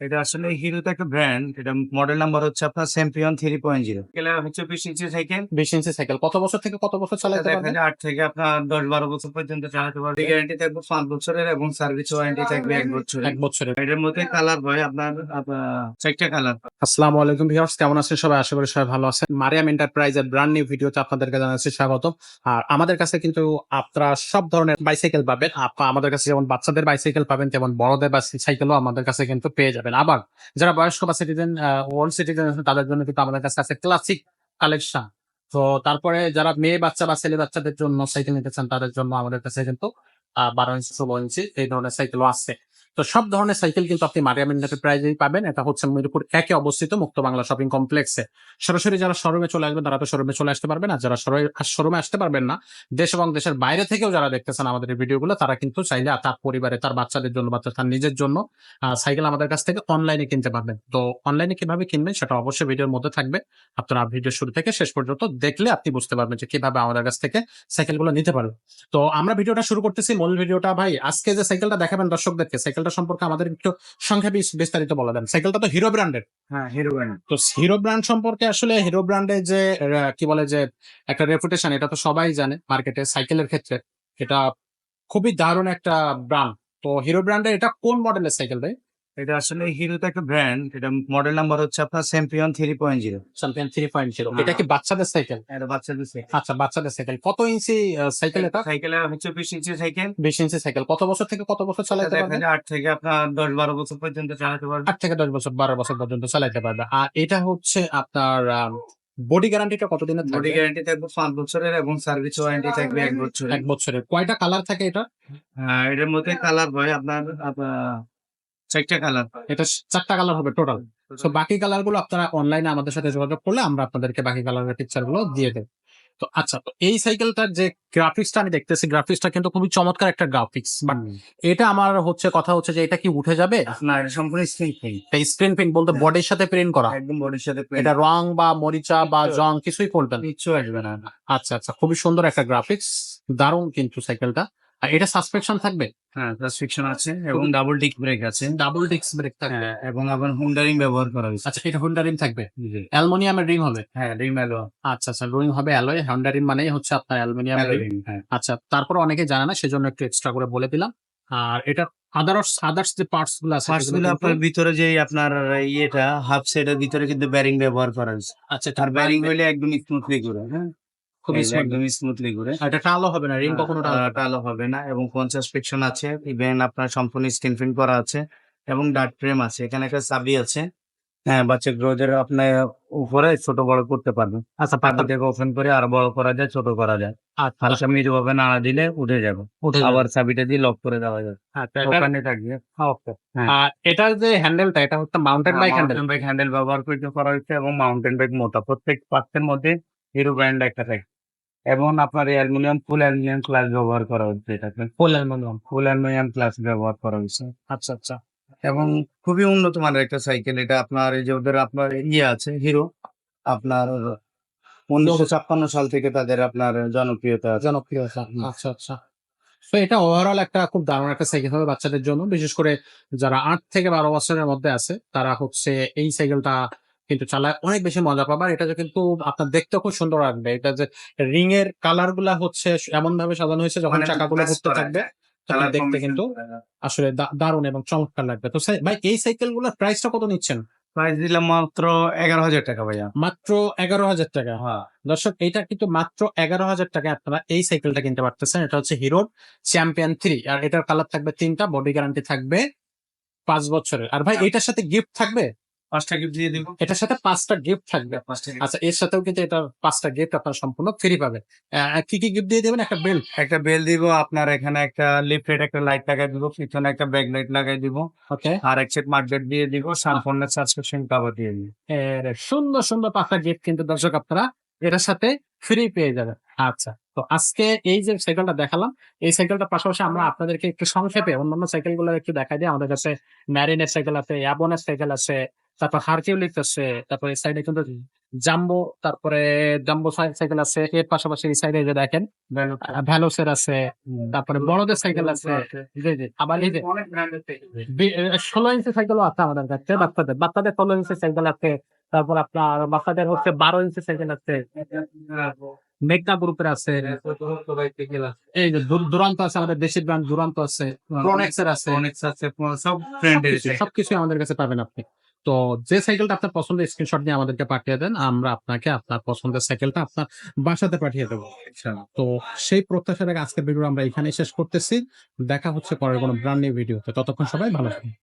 এটা আসলে হিরো তো একটা ব্র্যান্ড এটা মডেল নাম্বার হচ্ছে আপনার চ্যাম্পিয়ন থ্রি পয়েন্ট জিরো হচ্ছে বিশ ইঞ্চি সাইকেল বিশ ইঞ্চি সাইকেল কত বছর থেকে কত বছর চালাতে পারবেন? যায় আট থেকে আপনার দশ বারো বছর পর্যন্ত চালাতে পারবে গ্যারান্টি থাকবে পাঁচ বছরের এবং সার্ভিস ওয়ারেন্টি থাকবে এক বছরের। এক বছরের। এটার মধ্যে কালার হয় আপনার চারটা কালার আসসালামু আলাইকুম ভিউয়ার্স কেমন আছেন সবাই? আশা করি সবাই ভালো আছেন। মারিয়াম এন্টারপ্রাইজের ব্র্যান্ড নিউ ভিডিওতে আপনাদেরকে জানাচ্ছি স্বাগত আর আমাদের কাছে কিন্তু আপনারা সব ধরনের বাইসাইকেল পাবেন। আমাদের কাছে যেমন বাচ্চাদের বাইসাইকেল পাবেন তেমন বড়দের বাইসাইকেলও আমাদের কাছে কিন্তু পেয়ে যাবেন। আবার যারা বয়স্ক বা সিটিজেন ওল্ড সিটিজেন তাদের জন্য কিন্তু আমাদের কাছে আছে ক্লাসিক কালেকশন তো তারপরে যারা মেয়ে বাচ্চা বা ছেলে বাচ্চাদের জন্য সাইকেল নিতে চান, তাদের জন্য আমাদের কাছে কিন্তু বারো ইঞ্চি ষোলো ইঞ্চি এই ধরনের সাইকেলও আছে। তো সব ধরনের সাইকেল কিন্তু আপনি মারিয়াম এন্টারপ্রাইজেই পাবেন। এটা হচ্ছে মিরপুর একে অবস্থিত মুক্ত বাংলা শপিং কমপ্লেক্সে সরাসরি যারা শোরুমে চলে আসবেন, তারা তো শোরুমে চলে আসতে পারবেন আর যারা শোরুমে আসতে পারবেন না, দেশ এবং দেশের বাইরে থেকেও যারা দেখতেছেন আমাদের এই ভিডিওগুলো তারা কিন্তু চাইলে তার পরিবারে, তার বাচ্চাদের জন্য বা তার নিজের জন্য সাইকেল আমাদের কাছ থেকে অনলাইনে কিনতে পারবেন। তো অনলাইনে কীভাবে কিনবেন সেটা অবশ্যই ভিডিওর মধ্যে থাকবে। আপনারা ভিডিও শুরু থেকে শেষ পর্যন্ত দেখলে আপনি বুঝতে পারবেন যে কীভাবে আমাদের কাছ থেকে সাইকেলগুলো নিতে পারবেন। তো আমরা ভিডিওটা শুরু করতেছি মূল ভিডিওটা ভাই। আজকে যে সাইকেলটা দেখাবেন দর্শকদেরকে সাইকেলটা সম্পর্কে আমাদের একটু সংক্ষেপে বিস্তারিত বলে দেন। সাইকেলটা তো হিরো ব্র্যান্ডের হ্যাঁ হিরো ব্র্যান্ড তো হিরো ব্র্যান্ড সম্পর্কে আসলে হিরো ব্র্যান্ডের যে কি বলে যে একটা রেপুটেশন এটা তো সবাই জানে মার্কেটে সাইকেলের ক্ষেত্রে। এটা খুবই দারুণ একটা ব্র্যান্ড তো হিরো ব্র্যান্ডের এটা কোন মডেলের সাইকেল ভাই? এটা আসলে হিরো তো একটা ব্র্যান্ড এটা মডেল নাম্বার হচ্ছে আপনার champion three point zero champion three point zero হ্যাঁ। এটা কি বাচ্চাদের সাইকেল এটা বাচ্চাদের সাইকেল আচ্ছা বাচ্চাদের সাইকেল কত ইঞ্চি সাইকেল এটা? সাইকেলে হচ্ছে বিশ ইঞ্চি সাইকেল বিশ ইঞ্চি সাইকেল কত বছর থেকে কত বছর চালাতে পারবে? আট থেকে আপনার দশ বারো বছর পর্যন্ত চালাতে পারবে। আট থেকে দশ বছর বারো বছর পর্যন্ত চালাতে পারবে। আর এটা হচ্ছে আপনার বডি গ্যারান্টিটা কতদিনের বডি থাকবে? গ্যারান্টি থাকবে পাঁচ বছরের এবং সার্ভিস ওয়ারেন্টি থাকবে এক বছরের এক বছরের। কয়টা কালার থাকে এটা? হ্যাঁ, এটার মধ্যে কালার হয় আপনার চারটা কালার এটা চারটা কালার হবে টোটাল তো বাকি কালারগুলো আপনারা অনলাইনে আমাদের সাথে যোগাযোগ করলে আমরা আপনাদেরকে বাকি কালারের পিকচারগুলো দিয়ে দেব। তো আচ্ছা তো এই সাইকেলটার যে গ্রাফিক্সটা আমি দেখতেছি গ্রাফিক্সটা কিন্তু খুবই চমৎকার একটা গ্রাফিক্স বাট এটা আমার হচ্ছে কথা হচ্ছে যে এটা কি উঠে যাবে? না এটা সম্পূর্ণ স্ক্রিন প্রিন্ট স্ক্রিন প্রিন্ট বলতে বডির সাথে প্রিন্ট করা। একদম বডির সাথে। এটা রং বা মরিচা বা জং কিছুই করবে না। কিচ্ছু আসবে না আচ্ছা আচ্ছা খুবই সুন্দর একটা গ্রাফিক্স দারুণ কিন্তু সাইকেলটা আর এটা সাসপেকশন থাকবে? হ্যাঁ সাসফিকশন আছে এবং ডাবল ডিক ব্রেক আছে। ডাবল ডিস্ক ব্রেক থাকবে। হ্যাঁ এবং আবার হুন্ডারিং ব্যবহার করা হয়েছে। আচ্ছা এটা হোন্ডা রিম থাকবে। অ্যালমোনিয়ামের রিং হবে? হ্যাঁ রিম অ্যালো আচ্ছা আচ্ছা রোয়িং হবে অ্যালয় হন্ডা রিম মানেই হচ্ছে আপনার অ্যালুমিনিয়াম হ্যাঁ। আচ্ছা তারপর অনেকে জানে না সেজন্য একটু এক্সট্রা করে বলে দিলাম। আর এটা আদার্স আদার্স যে পার্টসগুলো আছে সেগুলো গুলো আপনার ভিতরে যে আপনার ইয়েটা হাফ সেটের ভিতরে কিন্তু ব্যারিং ব্যবহার করা হয়েছে। আচ্ছা তার ব্যারিং হইলে একদম স্মুথলি করে হ্যাঁ। খুবই এই স্মুথলি করে এটা টালো হবে না রিং কখনো টালো হবে না এবং পঞ্চাশ ফিকশন আছে ইভেন আপনার সম্পূর্ণ স্ক্রিন প্রিন্ট করা আছে এবং ফ্রেম আছে। এখানে একটা চাবি আছে। হ্যাঁ বাচ্চা আপনার উপরে ছোট বড় করতে পারবেন আচ্ছা পাতা থেকে ওপেন করে আরও বড় করা যায় ছোট করা যায়। আচ্ছা। মিজু ভাবে নাড়া দিলে উঠে যাবে। আবার চাবিটা দিয়ে লক করে দেওয়া যাবে। আচ্ছা, এটা- ওখানে থাকবে। হ্যাঁ। আর এটার যে হ্যান্ডেলটা এটা হচ্ছে mountain bike handle bike handle ব্যবহার করে করা হয়েছে এবং মাউন্টেন বাইক মোটা। প্রত্যেক পার্টসের মধ্যে হিরো ব্র্যান্ড একটা থাকে। এবং আপনার অ্যালুমিনিয়াম ফুল অ্যালুমিনিয়াম ক্লাস ব্যবহার করা হচ্ছে এটাতে। Full aluminium. Full aluminium class ব্যবহার করা হয়েছে। আচ্ছা আচ্ছা। এবং খুবই উন্নত মানের একটা সাইকেল এটা আপনার এই যে ওদের আপনার ইয়ে আছে হিরো আপনার উনিশশো ছাপ্পান্ন সাল থেকে তাদের আপনার জনপ্রিয়তা আছে। জনপ্রিয় আচ্ছা আচ্ছা। তো এটা ওভারঅল একটা খুব দারুণ একটা সাইকেল হবে বাচ্চাদের জন্য। বিশেষ করে যারা আট থেকে বারো বছরের মধ্যে আছে তারা হচ্ছে এই সাইকেলটা কিন্তু চালায় অনেক বেশি মজা পাবার এটা যে কিন্তু আপনার দেখতে খুব সুন্দর লাগবে এটা যে রিং এর কালারগুলা হচ্ছে এমন ভাবে সাজানো হয়েছে যখন মানে চাকাগুলো ঘুরতে থাকবে। দেখতে কিন্তু আসলে দারুণ এবং চমৎকার লাগবে। তো ভাই এই সাইকেলগুলোর প্রাইসটা কত নিচ্ছেন? প্রাইস দিলাম মাত্র এগারো হাজার টাকা ভাইয়া। মাত্র এগারো হাজার টাকা। হ্যাঁ। দর্শক এটা কিন্তু মাত্র এগারো হাজার টাকায় আপনারা এই সাইকেলটা কিনতে পারতেছেন। এটা হচ্ছে হিরোর চ্যাম্পিয়ন থ্রি আর এটার কালার থাকবে তিনটা বডি গ্যারান্টি থাকবে পাঁচ বছরের। আর ভাই এটার সাথে গিফট থাকবে? পাঁচটা গিফট দিয়ে দিব। এটার সাথে পাঁচটা গিফট থাকবে। পাঁচটা আচ্ছা এর সাথেও কিন্তু এটা পাঁচটা গিফট আপনারা সম্পূর্ণ ফ্রি পাবেন। কি কি গিফট দিয়ে দেবেন? একটা বেল্ট একটা বেল দিব আপনার এখানে একটা লিফটেড একটা লাইট লাগাই দিব পিছনে একটা ব্যাক লাইট লাগাই দিব। ওকে আর এক সেট মার্কেট দিয়ে দিব সানফোনের সাবস্ক্রিপশন কভার দিয়ে দিব। সুন্দর সুন্দর পাঁচটা গিফট কিন্তু দর্শক আপনারা এটার সাথে ফ্রি পেয়ে যাবেন। আচ্ছা তো আজকে এই যে সাইকেলটা দেখালাম এই সাইকেলটার পাশাপাশি আমরা আপনাদেরকে একটু সংক্ষেপে অন্যান্য সাইকেলগুলো একটু দেখাই দিই। আমাদের কাছে ম্যারিনের সাইকেল আছে অ্যাবনের সাইকেল আছে তারপর হারকিউলিক আছে তারপরে সাইডে কিন্তু জাম্বো তারপরে জাম্বো সাইকেল আছে এর পাশাপাশি এই সাইডে যে দেখেন ভ্যালোসের আছে তারপরে বড়দের সাইকেল আছে। জি জি। আবার এই যে অনেক ষোলো ইঞ্চি সাইকেলও আছে আমাদের কাছে বাচ্চাদের বাচ্চাদের ষোলো ইঞ্চি সাইকেল আছে তারপর আপনার বাচ্চাদের হচ্ছে বারো ইঞ্চি সাইকেল আছে। মেঘনা গ্রুপের আছে। এই যে দুরান্ত আছে আমাদের দেশের ব্র্যান্ড দুরান্ত আছে প্রনেক্সের আছে। সব সবকিছু- সবকিছু আমাদের কাছে পাবেন আপনি। তো যে সাইকেলটা আপনার পছন্দের স্ক্রিনশট নিয়ে আমাদেরকে পাঠিয়ে দেন। আমরা আপনাকে আপনার পছন্দের সাইকেলটা আপনার বাসাতে পাঠিয়ে দেবো তো সেই প্রত্যাশা রেখে আজকের ভিডিও আমরা এখানে শেষ করতেছি। দেখা হচ্ছে পরের কোনো ব্র্যান্ড নিউ ভিডিওতে ততক্ষণ সবাই ভালো থাকুন।